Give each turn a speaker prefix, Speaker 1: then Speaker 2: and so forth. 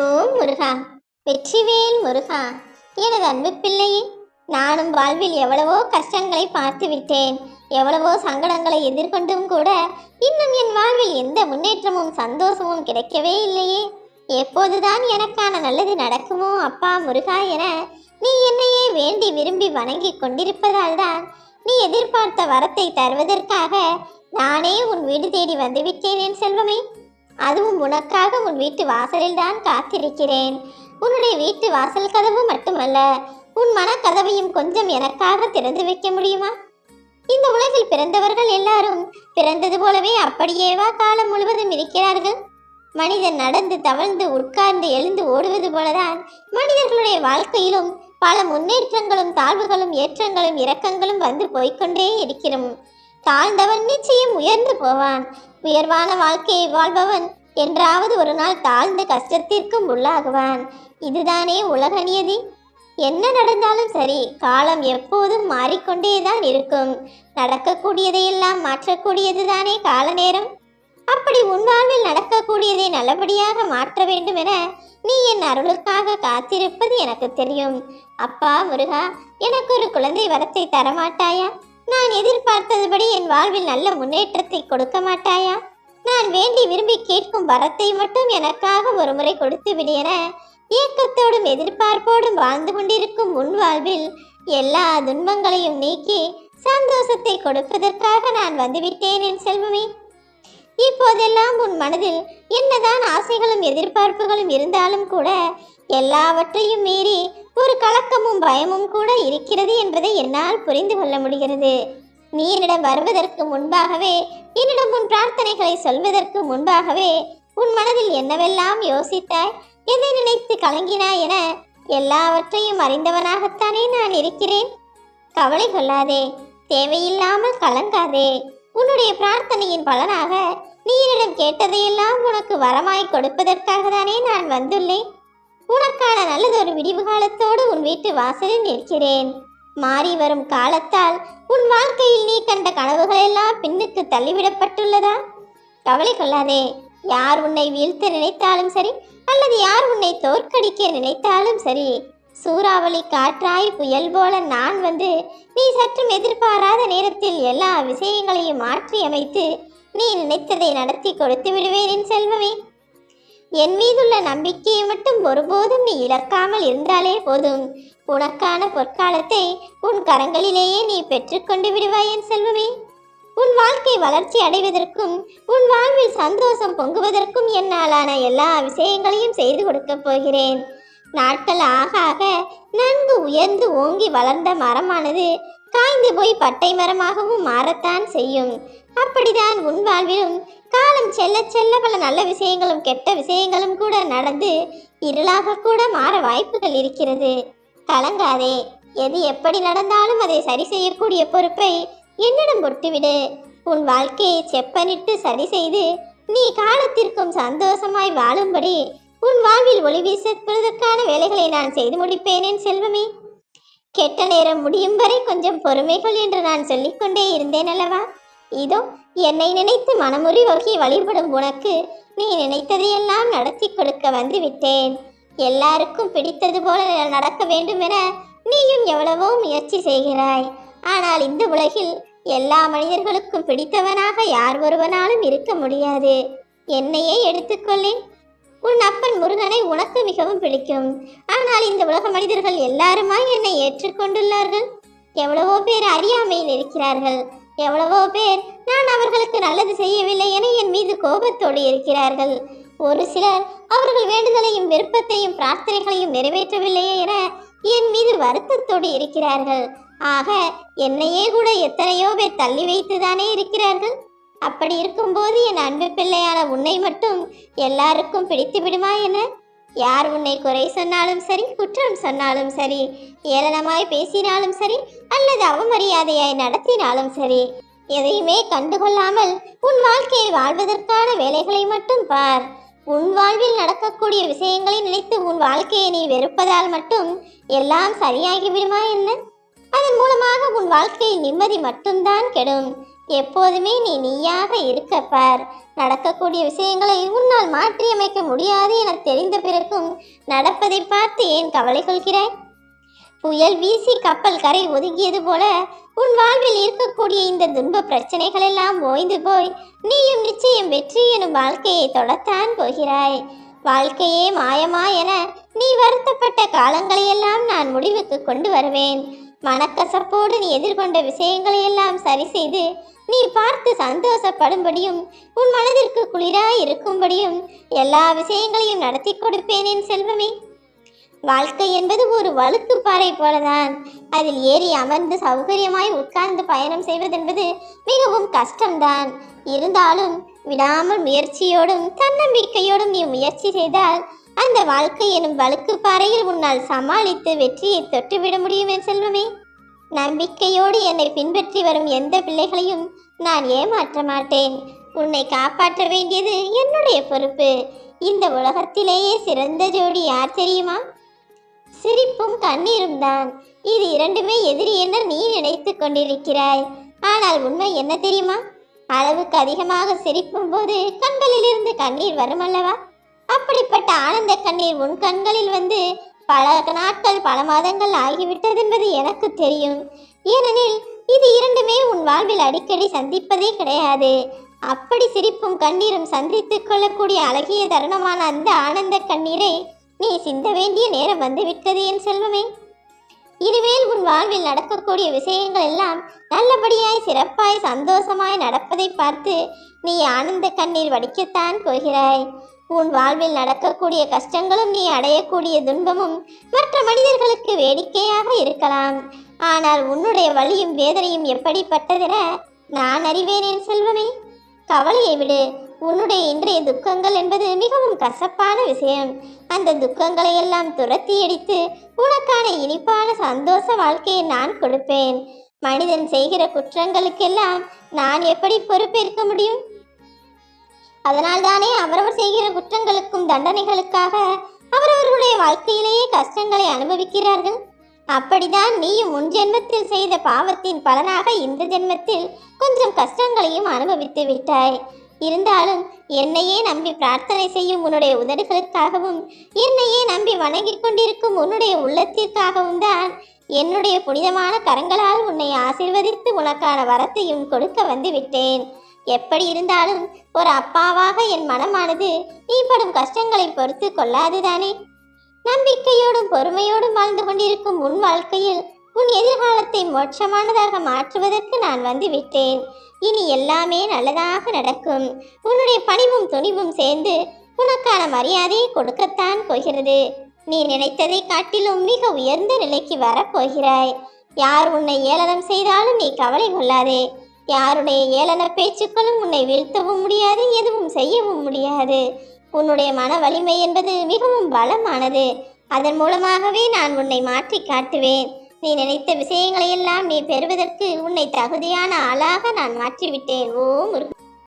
Speaker 1: ஓ முருகா. வெற்றிவேல் முருகா. எனது அன்பு பிள்ளையே நானும் வாழ்வில் எவ்வளவோ கஷ்டங்களை பார்த்து விட்டேன். எவ்வளவோ சங்கடங்களை எதிர்கொண்டும் கூட இன்னும் என் வாழ்வில் எந்த முன்னேற்றமும் சந்தோஷமும் கிடைக்கவே இல்லையே. எப்போதுதான் எனக்கான நல்லது நடக்குமோ அப்பா முருகா என நீ என்னையே வேண்டி விரும்பி வணங்கி கொண்டிருப்பதால் தான் நீ எதிர்பார்த்த வரத்தை தருவதற்காக நானே உன் வீடு தேடி வந்துவிட்டேன் என் செல்வமே. அதுவும் உனக்காக உன் வீட்டு வாசலில் தான் காத்திருக்கிறேன். உன்னுடைய வீட்டு வாசல் கதவு மட்டுமல்ல உன் மனக்கதவையும் கொஞ்சம் எனக்காக திறந்து வைக்க முடியுமா? இந்த உலகில் பிறந்தவர்கள் எல்லாரும் பிறந்தது போலவே அப்படியேவா காலம் முழுவதும் இருக்கிறார்கள். மனிதன் நடந்து தவழ்ந்து உட்கார்ந்து எழுந்து ஓடுவது போலதான் மனிதர்களுடைய வாழ்க்கையிலும் பல முன்னேற்றங்களும் தாழ்வுகளும் ஏற்றங்களும் இரக்கங்களும் வந்து போய்க்கொண்டே இருக்கிறோம். தாழ்ந்தவன் நிச்சயம் உயர்ந்து போவான். உயர்வான வாழ்க்கையை வாழ்பவன் என்றாவது ஒரு நாள் தாழ்ந்த கஷ்டத்திற்கும் உள்ளாகுவான். இதுதானே உலக நியதி? என்ன நடந்தாலும் சரி காலம் எப்போதும் மாறிக்கொண்டேதான் இருக்கும். நடக்கக்கூடியதையெல்லாம் மாற்றக்கூடியது தானே கால நேரம்? அப்படி உன் வாழ்வில் நடக்கக்கூடியதை நல்லபடியாக மாற்ற வேண்டும் என நீ என் அருளுக்காக காத்திருப்பது எனக்கு தெரியும். அப்பா முருகா எனக்கு ஒரு குழந்தை வரத்தை தரமாட்டாயா? நான் எதிர்பார்த்ததுபடி என் வாழ்வில் நல்ல முன்னேற்றத்தை கொடுக்க மாட்டாயா? நான் வேண்டி விரும்பி கேட்கும் வரத்தை மட்டும் எனக்காக ஒரு முறை கொடுத்து விடியன என எதிர்பார்ப்போடும் வாழ்ந்து கொண்டிருக்கும் உன் வாழ்வில் எல்லா துன்பங்களையும் நீக்கி சந்தோஷத்தை கொடுப்பதற்காக நான் வந்துவிட்டேன் என் செல்வமே. இப்போதெல்லாம் உன் மனதில் என்னதான் ஆசைகளும் எதிர்பார்ப்புகளும் இருந்தாலும் கூட எல்லாவற்றையும் மீறி ஒரு கலக்கமும் பயமும் கூட இருக்கிறது என்பதை என்னால் புரிந்து கொள்ள முடிகிறது. நீ என்னிடம் வருவதற்கு முன்பாகவே என்னிடம் உன் பிரார்த்தனைகளை சொல்வதற்கு முன்பாகவே உன் மனதில் என்னவெல்லாம் யோசித்தாய் எதை நினைத்து கலங்கினாய் என எல்லாவற்றையும் அறிந்தவனாகத்தானே நான் இருக்கிறேன்? கவலை கொள்ளாதே தேவையில்லாமல் கலங்காதே. உன்னுடைய பிரார்த்தனையின் பலனாக நீ என்னிடம் கேட்டதையெல்லாம் உனக்கு வரமாய் கொடுப்பதற்காக தானே நான் வந்துள்ளேன். உனக்கான நல்லதொரு விடிவு காலத்தோடு உன் வீட்டு வாசலில் நிற்கிறேன். மாறி வரும் காலத்தால் உன் வாழ்க்கையில் நீ கண்ட கனவுகளெல்லாம் பின்னுக்கு தள்ளிவிடப்பட்டுள்ளதா? கவலை கொள்ளாதே. யார் உன்னை வீழ்த்த நினைத்தாலும் சரி அல்லது யார் உன்னை தோற்கடிக்க நினைத்தாலும் சரி சூறாவளி காற்றாய் புயல் போல நான் வந்து நீ சற்றும் எதிர்பாராத நேரத்தில் எல்லா விஷயங்களையும் மாற்றி அமைத்து நீ நினைத்ததை நடத்தி கொடுத்து விடுவேன் என் செல்வமே. என் மீதுள்ள நம்பிக்கையை மட்டும் ஒருபோதும் நீ இழக்காமல் இருந்தாலே போதும். உனக்கான பொற்காலத்தை உன் கரங்களிலேயே நீ பெற்றுக்கொண்டு விடுவாய் என் செல்வமே. உன் வாழ்க்கை வளர்ச்சி அடைவதற்கும் உன் வாழ்வில் சந்தோஷம் பொங்குவதற்கும் என்னாலான எல்லா விஷயங்களையும் செய்து கொடுக்கப் போகிறேன். நாட்கள் ஆக ஆக நன்கு உயர்ந்து ஓங்கி வளர்ந்த மரமானது காய்ந்து போய் பட்டை மரமாகவும் மாறத்தான் செய்யும். அப்படிதான் உன் வாழ்விலும் காலம் செல்ல செல்ல பல நல்ல விஷயங்களும் கெட்ட விஷயங்களும் கூட நடந்து இருளாக கூட மாற வாய்ப்புகள் இருக்கிறது. கலங்காதே. எது எப்படி நடந்தாலும் அதை சரி செய்யக்கூடிய பொறுப்பை என்னிடம் பொட்டுவிடு உன் வாழ்க்கையை செப்பனிட்டு சரி செய்து நீ காலத்திற்கும் சந்தோஷமாய் வாழும்படி உன் வாழ்வில் ஒளி வீசுவதற்கான வேலைகளை நான் செய்து முடிப்பேனேன் செல்வமே. கெட்ட நேரம் முடியும் வரை கொஞ்சம் பொறுமைகள் என்று நான் சொல்லிக்கொண்டே இருந்தேன் அல்லவா? இதோ என்னை நினைத்து மனமுறி வகி வழிபடும் உனக்கு நீ நினைத்ததையெல்லாம் நடத்தி கொடுக்க வந்து விட்டேன் எல்லாருக்கும் பிடித்தது போல நடக்க வேண்டும் என நீயும் எவ்வளவோ முயற்சி செய்கிறாய். ஆனால் இந்த உலகில் எல்லா மனிதர்களுக்கும் பிடித்தவனாக யார் ஒருவனாலும் இருக்க முடியாது. என்னையே எடுத்துக்கொள்ளேன். உன் அப்பன் முருகனை உனக்கு மிகவும் பிடிக்கும். ஆனால் இந்த உலக மனிதர்கள் எல்லாருமாய் என்னை ஏற்றுக்கொண்டுள்ளார்கள். எவ்வளவோ பேர் அறியாமையில் இருக்கிறார்கள். எவ்வளவோ பேர் நான் அவர்களுக்கு நல்லது செய்யவில்லை என என் மீது கோபத்தோடு இருக்கிறார்கள். ஒரு சிலர் அவர்கள் வேண்டுதலையும் விருப்பத்தையும் பிரார்த்தனைகளையும் நிறைவேற்றவில்லையே என என் மீது வருத்தத்தோடு இருக்கிறார்கள். ஆக என்னையே கூட எத்தனையோ பேர் தள்ளி வைத்துதானே இருக்கிறார்கள்? அப்படி இருக்கும்போது என் அன்பு பிள்ளையான உன்னை மட்டும் எல்லாருக்கும் பிடித்து விடுமா என யார் உன்னை குறை சொன்னாலும் சரி குற்றம் சொன்னாலும் சரி ஏளனமாய் பேசினாலும் சரி அல்லது அவமரியாதையாய் நடத்தினாலும் சரி எதையுமே கண்டுகொள்ளாமல் உன் வாழ்க்கையை வாழ்வதற்கான வேலைகளை மட்டும் பார். உன் வாழ்வில் நடக்கக்கூடிய விஷயங்களை நினைத்து உன் வாழ்க்கையை நீ வெறுப்பதால் மட்டும் எல்லாம் சரியாகி விடுமா என்ன? அதன் மூலமாக உன் வாழ்க்கையில் நிம்மதி மட்டும்தான் கெடும். எப்போதுமே நீ நீயாக இருக்க பார். நடக்கக்கூடிய விஷயங்களை உன்னால் மாற்றியமைக்க முடியாது என தெரிந்த பிறகும் நடப்பதை பார்த்து ஏன் கவலை கொள்கிறாய்? புயல் வீசி கப்பல் கரை ஒதுங்கியது போல உன் வாழ்வில் இருக்கக்கூடிய இந்த துன்ப பிரச்சனைகள் எல்லாம் ஓய்ந்து போய் நீயும் நிச்சயம் வெற்றி எனும் வாழ்க்கையை தொடத்தான் போகிறாய். வாழ்க்கையே மாயமா என நீ வருத்தப்பட்ட காலங்களையெல்லாம் நான் முடிவுக்கு கொண்டு வருவேன். மனக்கசப்போடு நீ எதிர்கொண்ட விஷயங்களையெல்லாம் சரி செய்து நீ பார்த்து சந்தோஷப்படும்படியும் உன் மனதிற்கு குளிராய் இருக்கும்படியும் எல்லா விஷயங்களையும் நடத்தி கொடுப்பேன் என் செல்வமே. வாழ்க்கை என்பது ஒரு வழுக்கு பாறை போலதான். அதில் ஏறி அமர்ந்து சௌகரியமாய் உட்கார்ந்து பயணம் செய்வதென்பது மிகவும் கஷ்டம்தான். இருந்தாலும் விடாமல் முயற்சியோடும் தன்னம்பிக்கையோடும் நீ முயற்சி செய்தால் அந்த வாழ்க்கை எனும் வழுக்கு பாறையில் உன்னால் சமாளித்து வெற்றியை தொட்டுவிட முடியும் என் செல்வமே. நம்பிக்கையோடு என்னை பின்பற்றி வரும் எந்த பிள்ளைகளையும் நான் ஏமாற்ற மாட்டேன். உன்னை காப்பாற்ற வேண்டியது என்னுடைய பொறுப்பு. இந்த உலகத்திலேயே சிறந்த ஜோடி யார் தெரியுமா? சிரிப்பும் கண்ணீரும் தான். இது இரண்டுமே எதிரி என நீ நினைத்து கொண்டிருக்கிறாய். ஆனால் உண்மை என்ன தெரியுமா? அளவுக்கு அதிகமாக சிரிக்கும் போது கண்களிலிருந்து கண்ணீர் வரும் அல்லவா? அப்படிப்பட்ட ஆனந்த கண்ணீர் உன் கண்களில் வந்து பல நாட்கள் பல மாதங்கள் ஆகிவிட்டது என்பது எனக்கு தெரியும். ஏனெனில் இது இரண்டுமே உன் வாழ்வில் அடிக்கடி சந்திப்பதே கிடையாது. அப்படி சிரிப்பும் கண்ணீரும் சந்தித்துக் கொள்ளக்கூடிய அழகிய தருணமான அந்த ஆனந்த கண்ணீரை நீ சிந்த வேண்டிய நேரம் வந்துவிட்டது என் செல்வமே. இனிமேல் உன் வாழ்வில் நடக்கக்கூடிய விஷயங்கள் எல்லாம் நல்லபடியாய் சிறப்பாய் சந்தோஷமாய் நடப்பதை பார்த்து நீ ஆனந்த கண்ணீர் வடிக்கத்தான் போகிறாய். உன் வாழ்வில் நடக்கக்கூடிய கஷ்டங்களும் நீ அடையக்கூடிய துன்பமும் மற்ற மனிதர்களுக்கு வேடிக்கையாக இருக்கலாம். ஆனால் உன்னுடைய வழியும் வேதனையும் எப்படிப்பட்டதென நான் அறிவேன் செல்வமே. கவலையை விடு. உன்னுடைய இன்றைய துக்கங்கள் என்பது மிகவும் கசப்பான விஷயம். அந்த துக்கங்களை எல்லாம் துரத்தி அடித்து உனக்கான இனிப்பான சந்தோஷ வாழ்க்கையை நான் கொடுப்பேன். மனிதன் செய்கிற குற்றங்களுக்கெல்லாம் நான் எப்படி பொறுப்பேற்க முடியும்? அதனால்தானே அவரவர் செய்கிற குற்றங்களுக்கும் தண்டனைகளுக்காக அவரவர்களுடைய வாழ்க்கையிலேயே கஷ்டங்களை அனுபவிக்கிறார்கள். அப்படிதான் நீயும் முன் ஜென்மத்தில் செய்த பாவத்தின் பலனாக இந்த ஜென்மத்தில் கொஞ்சம் கஷ்டங்களையும் அனுபவித்து விட்டாய். இருந்தாலும் என்னையே நம்பி பிரார்த்தனை செய்யும் உன்னுடைய உதடுகளுக்காகவும் என்னையே நம்பி வணங்கிக் கொண்டிருக்கும் உன்னுடைய உள்ளத்திற்காகவும் தான் என்னுடைய புனிதமான கரங்களால் உன்னை ஆசிர்வதித்து உனக்கான வரத்தையும் கொடுக்க வந்து விட்டேன் எப்படி இருந்தாலும் ஒரு அப்பாவாக என் மனமானது நீ படும் கஷ்டங்களை பொறுத்து கொள்ளாதுதானே? நம்பிக்கையோடும் பொறுமையோடும் வாழ்ந்து கொண்டிருக்கும் உன் வாழ்க்கையில் உன் எதிர்காலத்தை மோட்சமானதாக மாற்றுவதற்கு நான் வந்து விட்டேன் இனி எல்லாமே நல்லதாக நடக்கும். உன்னுடைய பணிவும் துணிவும் சேர்ந்து உனக்கான மரியாதையை கொடுக்கத்தான் போகிறது. நீ நினைத்ததை காட்டிலும் மிக உயர்ந்த நிலைக்கு வரப்போகிறாய். யார் உன்னை ஏளனம் செய்தாலும் நீ கவலை கொள்ளாதே. யாருடைய ஏளன பேச்சுக்களும் உன்னை வீழ்த்தவும் முடியாது எதுவும் செய்யவும் முடியாது. உன்னுடைய மன வலிமை என்பது மிகவும் பலமானது. அதன் மூலமாகவே நான் உன்னை மாற்றி காட்டுவேன். நீ நினைத்த விஷயங்களை எல்லாம் நீ பெறுவதற்கு உன்னை தகுதியான ஆளாக நான் மாற்றிவிட்டேன். ஓ முருகா